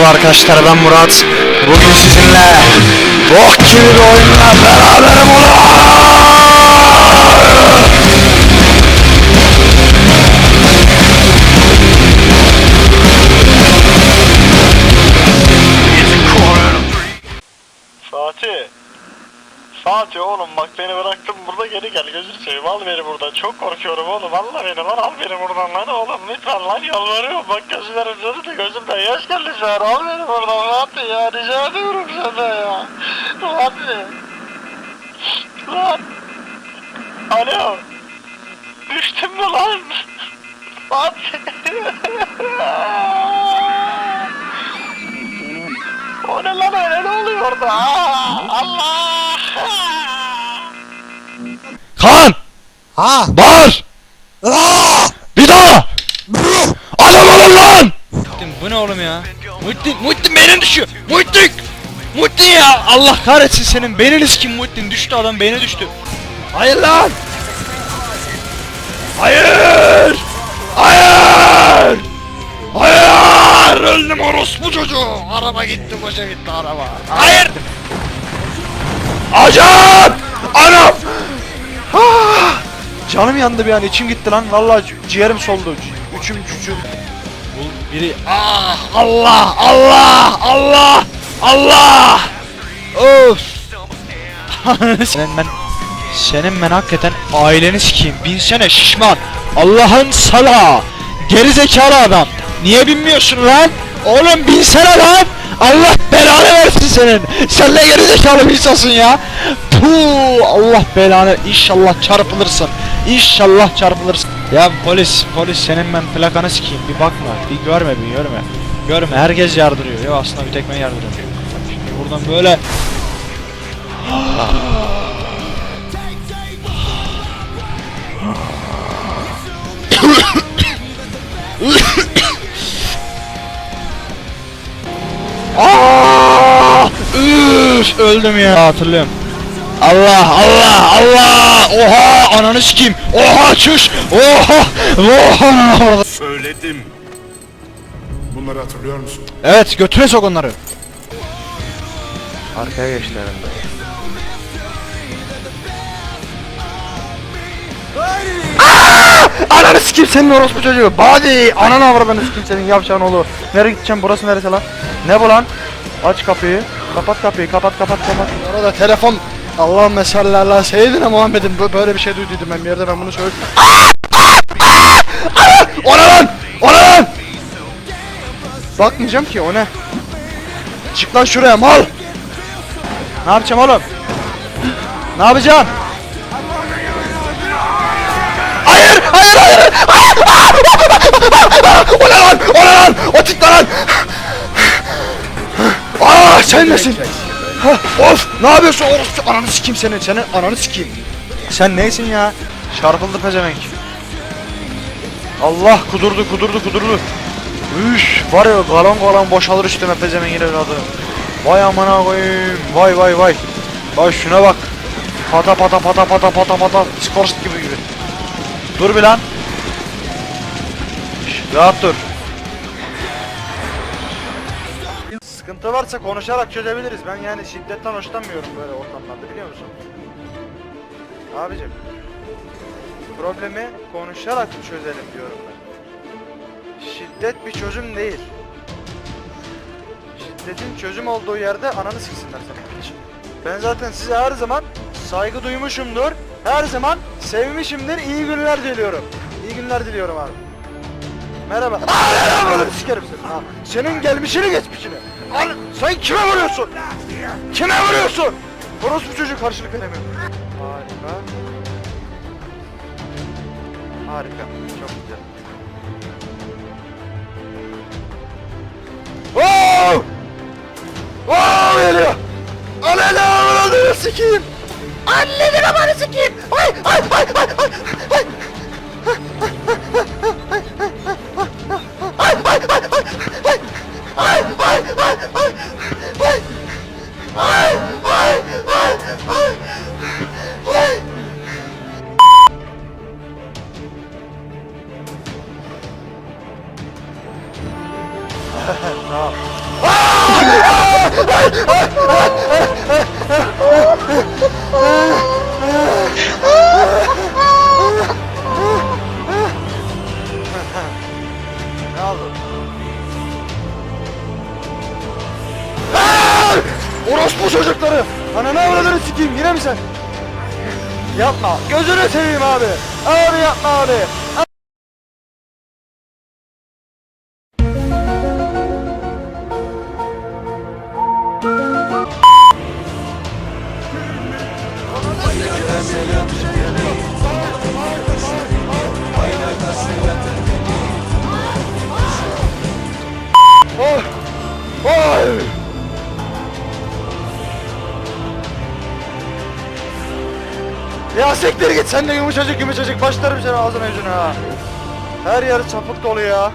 Merhaba arkadaşlar ben Murat. Bugün sizinle bok gibi oyunla beraberim ulan. Oğlum bak beni bıraktın burada geri gel gözünü seveyim al beni buradan. Çok korkuyorum oğlum Allah beni lan al beni buradan lan oğlum lütfen lan yalvarıyorum. Bak gözlerim canı gözümden yaş geldi şu an al beni buradan Fatih ya? Rica ediyorum senden ya. Fatih Lan. Alo. Düştün mü lan? Fatih O ne lan öyle ne oluyor orada? Allah Kaan! Ha? Bağır! Aa! Bir daha! Adam olun lan! Muhittin bu ne oğlum ya? Muhittin, Muhittin beynin düşüyor. Muhittin! Muhittin ya! Allah kahretsin senin beyniniz kim Muhittin? Düştü adam beyni düştü. Hayır lan! Hayır! Hayır! Hayır! Öldüm orospu çocuğu! Araba gitti boşa gitti araba. Hayır! Acan! Anam! Canım yandı bir an içim gitti lan vallahi ci- ciğerim soldu. Üçüm küçük. Bu biri Ah! Allah! Allah! Allah! Allah! Of! senin ben senin ben hakikaten aileni sikeyim. Binsene şişman. Allah'ın sala. Geri zekalı adam. Niye binmiyorsun lan? Oğlum binsene lan. Allah belanı versin senin. Sen ne geri zekalı bir insansın ya. Puh, Allah belanı. İnşallah çarpılırsın. İnşallah çarpılırsın. Ya polis, polis senin ben plakanı sikeyim. Bir bakma, bir görme, bir görme. Görme, herkes yardırıyor. Yok aslında bir tek ben yardırıyorum. Şimdi buradan böyle! Üf, öldüm ya. Hatırlıyorum. Allah Allah Allah! Oha! Ananı sikeyim! Oha çüş! Oha! Oha! Söyledim. Bunları hatırlıyor musun? Evet götüne sok onları. Arkaya geçti herhalde. Ananı sikeyim senin orospu çocuğu. Body! Ananı avradını sikeyim senin yavşağın oğlu. Nereye gideceğim? Burası neresi lan? Ne bu lan? Aç kapıyı. Kapat kapıyı. Kapat kapat kapat. Orada telefon Allahümme salli ala seyyidine Muhammed'in bö- böyle bir şey duyduydum ben bir yerde ben bunu söyledim. O ne lan? O ne lan? Bakmayacağım ki o ne? Çık lan şuraya mal. Ne yapacağım oğlum? Ne yapacağım? Hayır! Hayır! Hayır! o ne lan? O ne lan? O ne lan? Aa sen nesin? Ha, of! Ne yapıyorsun? Orospu ananı sikeyim senin. Senin ananı sikeyim. Sen neysin ya? Şarpıldı pezevenk. Allah kudurdu kudurdu kudurdu. Üş var ya galon galon boşalır üstüme pezemengin evladı. Vay amına koyayım. Vay vay vay. Vay şuna bak. Pata pata pata pata pata pata. Skorst gibi gibi. Dur bir lan. Şş, rahat dur. Sıkıntı varsa konuşarak çözebiliriz. Ben yani şiddetten hoşlanmıyorum böyle ortamlarda biliyor musun? Abicim. Problemi konuşarak çözelim diyorum ben. Şiddet bir çözüm değil. Şiddetin çözüm olduğu yerde ananı siksinler seni. Ben zaten size her zaman saygı duymuşumdur. Her zaman sevmişimdir. İyi günler diliyorum. İyi günler diliyorum abi. Merhaba. Aa, sikerim seni. Senin gelmişini geçmişini. Al, sen kime vuruyorsun? Kime vuruyorsun? Orospu çocuğu karşılık veremiyor. Harika. Harika. Çok güzel. Oo! Oo geliyor. Ananı avradını sikeyim. Anneni babanı sikeyim. Ay Orospu çocukları! Ananı avradını sikeyim yine mi sen? Yapma. Gözünü seveyim abi. Abi yapma abi. Sen de yumuşacık yumuşacık başlarım seni ağzına yüzüne ha. Her yer çapık dolu ya.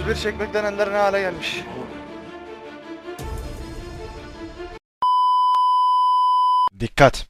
31 çekmekten eller ne hale gelmiş. Dikkat.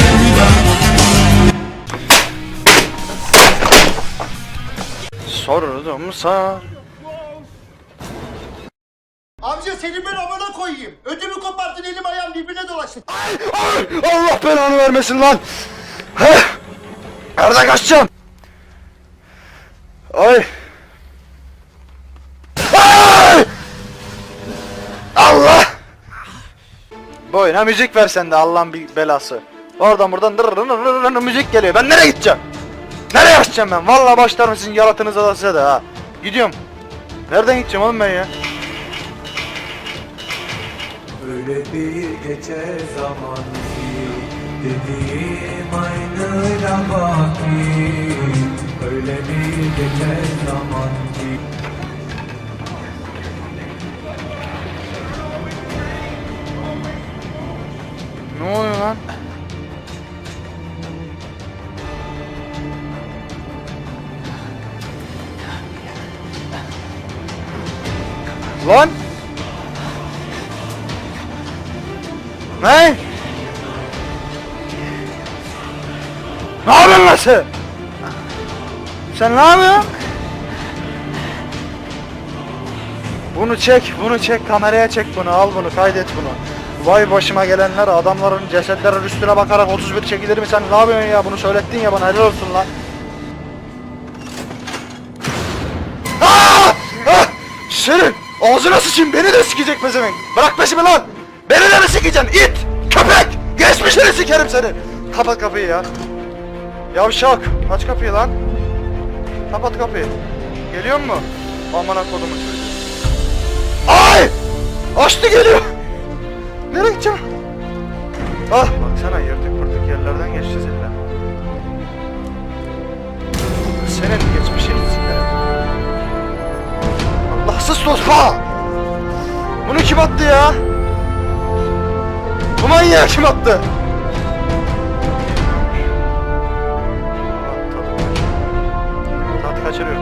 Sordum sar. Amca seni ben amına koyayım. Ödümü koparttın elim ayağım birbirine dolaştı. Ay, Allah belanı vermesin lan. Heh. Nerede kaçacağım? Ay. Ay! Allah! Boyuna müzik ver sen de Allah'ın bir belası. Oradan buradan dırırırırırır müzik geliyor. Ben nereye gideceğim? Nereye kaçacağım ben? Vallahi başlarım sizin yaratınıza da size de ha. Gidiyorum. Nereden gideceğim oğlum ben ya? Öyle bir geçer zaman ki Dediğim aynı baki Lan sen? Ne yapıyorsun? Bunu çek, bunu çek, kameraya çek bunu, al bunu, kaydet bunu. Vay başıma gelenler, adamların cesetlerin üstüne bakarak 31 çekilir mi sen ne yapıyorsun ya? Bunu söylettin ya bana, helal olsun lan. Aa! Ah! Senin ağzına sıçayım, beni de sikecek pezevenk. Bırak peşimi lan! Beni de mi sikeceksin, it! Köpek! Geçmişini sikerim seni! Kapat kapıyı ya. Yavşak, aç kapıyı lan. Kapat kapıyı. Geliyor mu? Amına kodumu çocuğu. Ay! Açtı geliyor. Nereye gideceğim? Ah baksana yırtık pırtık yerlerden geçeceğiz illa. Senin geçmişin sikerim. Allahsız tospa! Bunu kim attı ya? Bu manyağı kim attı? Tat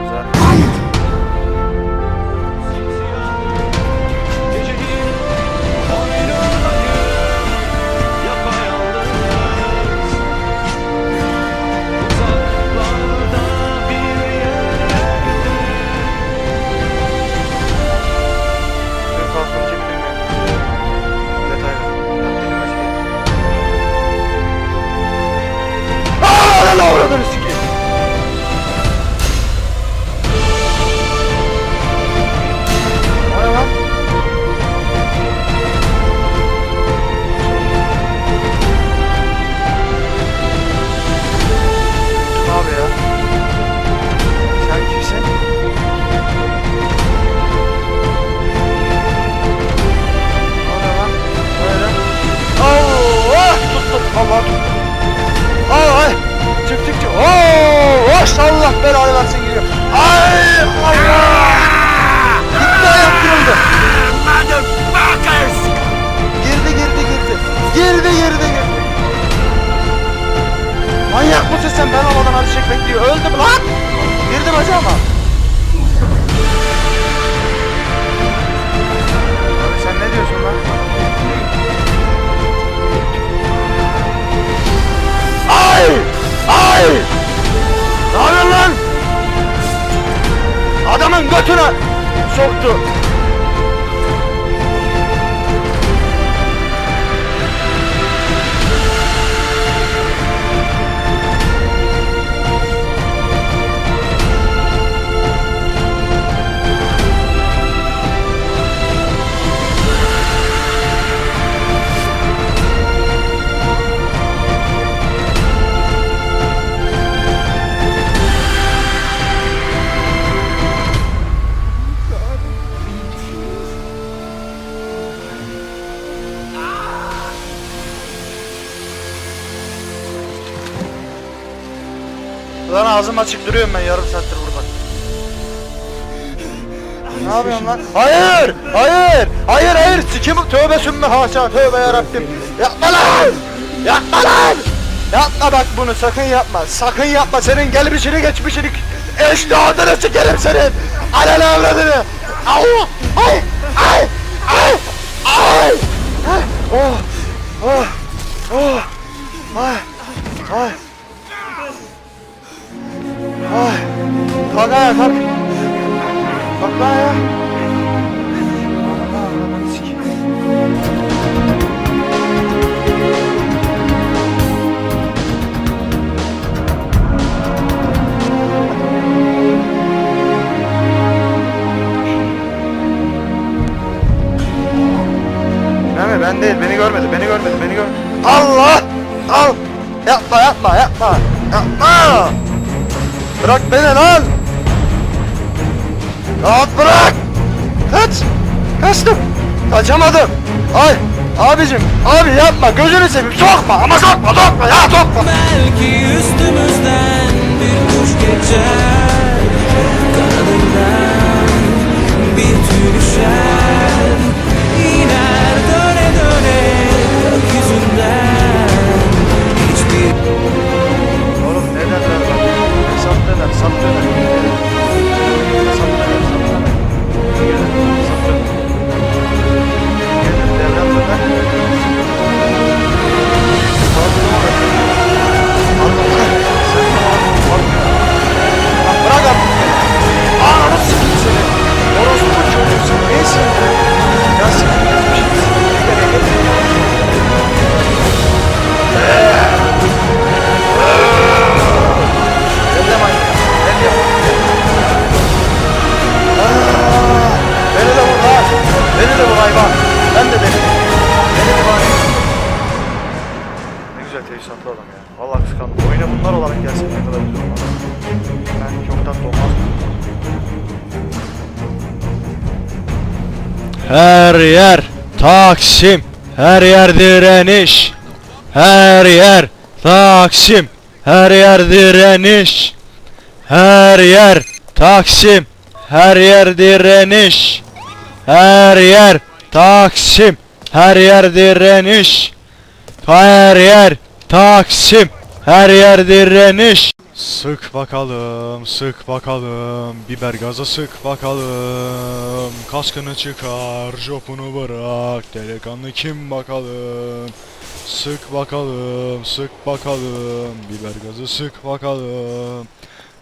Girdim lan. Girdim acaba. Abi sen ne diyorsun lan? Ay! Ay! Ne yapıyorsun lan? Adamın götüne soktu. Açık duruyorum ben yarım saattir burada. Ne yapıyorsun lan? Hayır! Hayır! Hayır hayır! Sikim tövbe sümme haşa tövbe yarabbim. Yapma lan! Yapma lan! Yapma bak bunu sakın yapma. Sakın yapma senin gelmişini geçmişini eş doğduğunu sikerim senin. Ananı avradını. Allah! Bırak beni lan! Rahat bırak! Kaç! Kaçtım! Kaçamadım! Ay! Abicim! Abi yapma! Gözünü seveyim! Sokma! Ama sokma! Sokma ya! Sokma! Belki üstümüzden bir kuş geçer Kanadından bir tüy düşer Her yer Taksim. Her yer direniş. Her yer Taksim. Her yer direniş. Her yer Taksim. Her yer direniş. Her yer Taksim. Her yer direniş. Her yer Taksim. Her yer direniş. Sık bakalım, sık bakalım. Biber gazı sık bakalım. Kaskını çıkar, jopunu bırak. Delikanlı kim bakalım. Sık bakalım, sık bakalım. Biber gazı sık bakalım.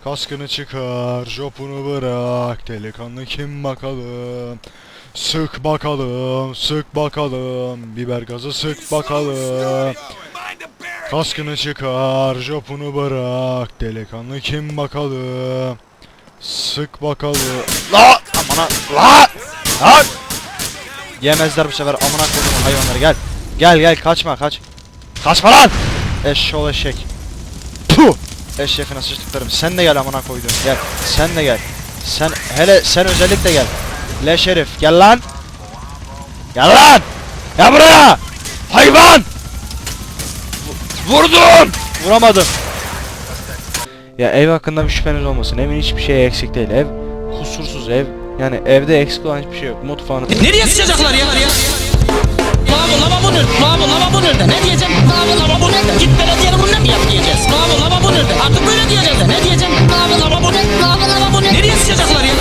Kaskını çıkar, jopunu bırak. Delikanlı kim bakalım. Sık bakalım, sık bakalım. Biber gazı sık bakalım. Kaskını çıkar, jopunu bırak. Delikanlı kim bakalım. Sık bakalım. La! Amına la! Lan! Yemezler bu sefer amına koydum hayvanları gel. Gel gel kaçma kaç. Kaçma lan! Eşşoğlu eşek. Puh! Eşeğine sıçtıklarım. Sen de gel amına koydum. Gel. Sen de gel. Sen hele sen özellikle gel. Le şerif gel lan. Gel lan! Gel buraya! Hayvan! Vurdum! Vuramadım. Ya ev hakkında bir şüpheniz olmasın. Evin hiçbir şey eksik değil. Ev kusursuz ev. Yani evde eksik olan hiçbir şey yok. Mutfağını Nereye sıçacaklar ya? Lavabo lavabo nerede? Lavabo lavabo nerede? Ne diyeceğim? Lavabo lavabo nerede? Git belediyenin önüne mi yap diyeceğiz? Lavabo lavabo nerede? Artık böyle diyeceğiz de. Ne diyeceğim? Lavabo lavabo nerede? Lavabo lavabo nerede? Nereye sıçacaklar ya?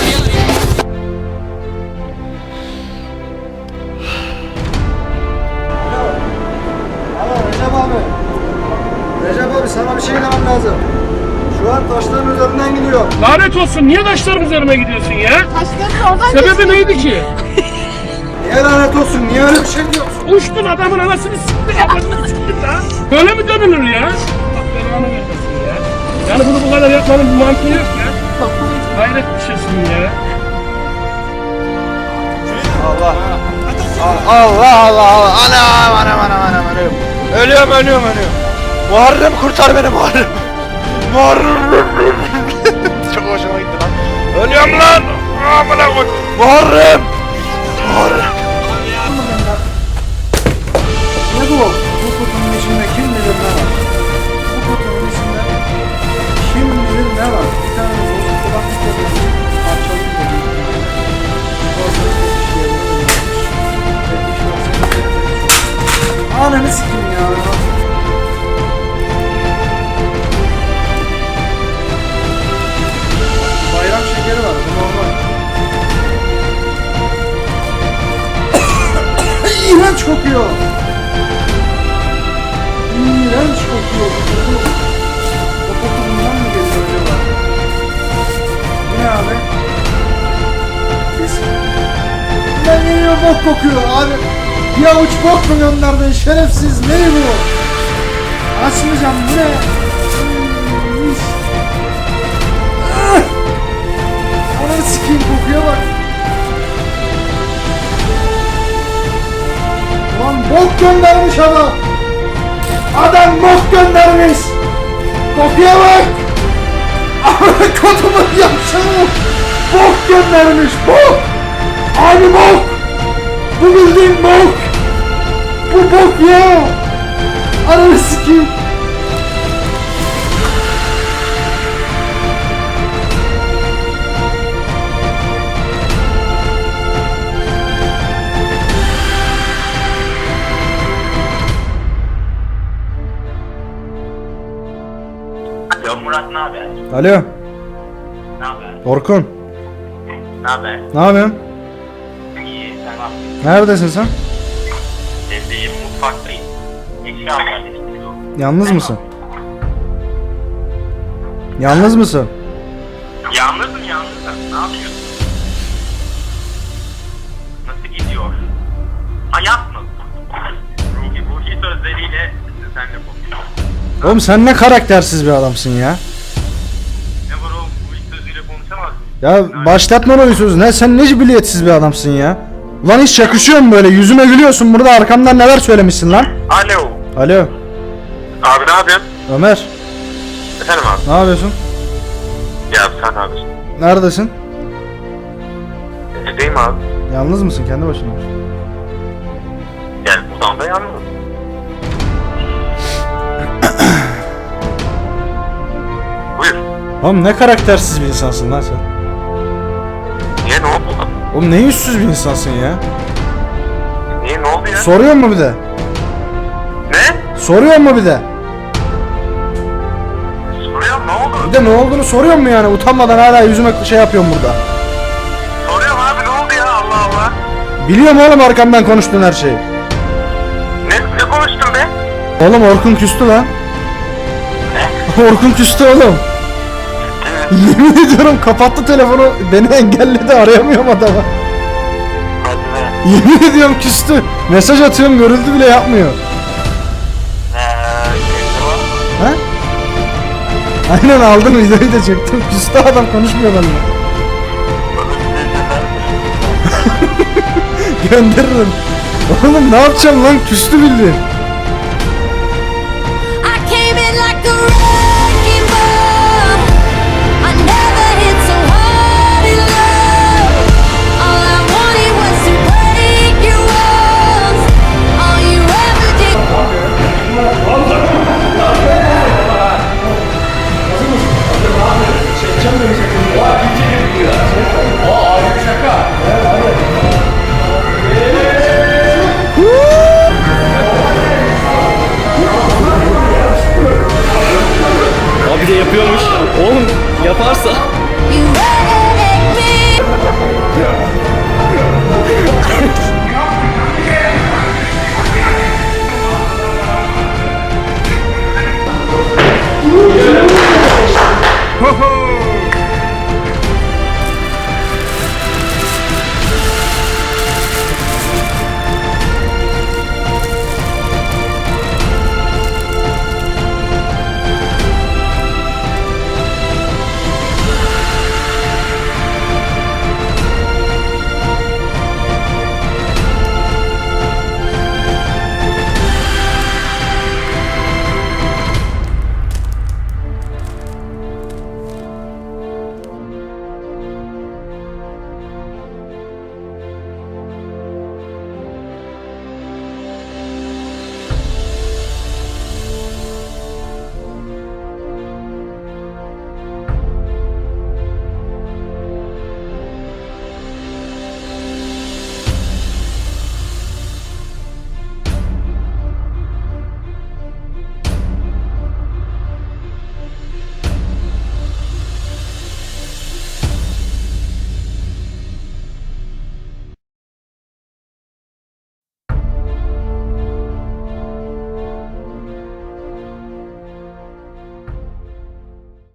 Lazım. Şu an taşların üzerinden gidiyor. Lanet olsun niye taşlarım üzerime gidiyorsun ya? Taşların oradan Sebebi neydi ki? Niye lanet olsun? Niye öyle bir şey diyorsun? Uçtun adamın anasını siktin adamını siktin lan. Böyle mi dönülür ya? Bak belanı vermesin ya. Yani bunu bu kadar yapmanın bir mantığı yok ya. Hayret bir şeysin ya. Allah. Allah Allah Allah. Anam anam anam anam. Ölüyorum ölüyorum ölüyorum. Muharrem kurtar beni Muharrem. Muharrem. Çok hoşuma gitti lan. Ölüyorum lan. Amına koy. Muharrem. Muharrem. Ne bu? Bu kutunun içinde kim bilir ne var? Bu kutunun içinde kim bilir ne var? Bir tane bozuk kulaklık oluyor. Parçalı oluyor. Ananı sikim ya. İğrenç kokuyor. İğrenç kokuyor bu koku. O koku bundan mı geliyor acaba? Ne abi? Kesin. Ben geliyor bok kokuyor abi. Bir avuç bok mu gönderdin şerefsiz ne bu? Açmayacağım bu ne? Hmm, göndermiş adam. Adam bok göndermiş. Kokuya bak. Kodumun yapşanı. Bok göndermiş bok. Abi bok. Bu bildiğin bok. Bu bok ya. Ananı sikeyim. Alo Murat ne haber? Alo Ne haber? Orkun. Ne haber? Ne yapıyorsun? İyi sen nasılsın? Neredesin sen? Evdeyim mutfaktayım. Eşya kardeşim. Yalnız mısın? Yalnız mısın? Yalnızım yalnızım. Ne yapıyorsun? Nasıl gidiyor? Hayat mı? Ruhi, ruhi sözleriyle seninle konuşuyorum. Oğlum sen ne karaktersiz bir adamsın ya. Ne var oğlum? Ruhi sözüyle konuşamaz mısın? Ya başlatma o sözü. Ne sen ne cibiliyetsiz bir adamsın ya. Ulan hiç yakışıyor mu böyle? Yüzüme gülüyorsun burada arkamdan neler söylemişsin lan? Alo. Alo Abi ne yapıyorsun? Ömer Efendim abi. ne yapıyorsun? Ya sen yapıyorsun? Neredesin? Evdeyim abi. Yalnız mısın kendi başına mısın? Yani buradan da yalnızım. Oğlum ne karaktersiz bir insansın lan sen. Niye ne oldu lan? Oğlum ne yüzsüz bir insansın ya. Niye ne oldu ya? Soruyor mu bir de? ne? Soruyor mu bir de? Soruyorum ne oldu? Bir de ne olduğunu soruyor mu yani? Utanmadan hala yüzüme şey yapıyorum burada. Soruyorum abi ne oldu ya Allah Allah. Biliyorum oğlum arkamdan konuştuğun her şeyi. Ne, ne konuştun be? Oğlum Orkun küstü lan. Orkun küstü oğlum. Yemin ediyorum kapattı telefonu beni engelledi arayamıyorum. Hadi be. Yemin ediyorum küstü. Mesaj atıyorum görüldü bile yapmıyor. Eee, Ha? Aynen aldım videoyu da çektim. Küstü adam konuşmuyor benimle. Gönderirim. Oğlum ne yapacağım lan küstü bildiğin.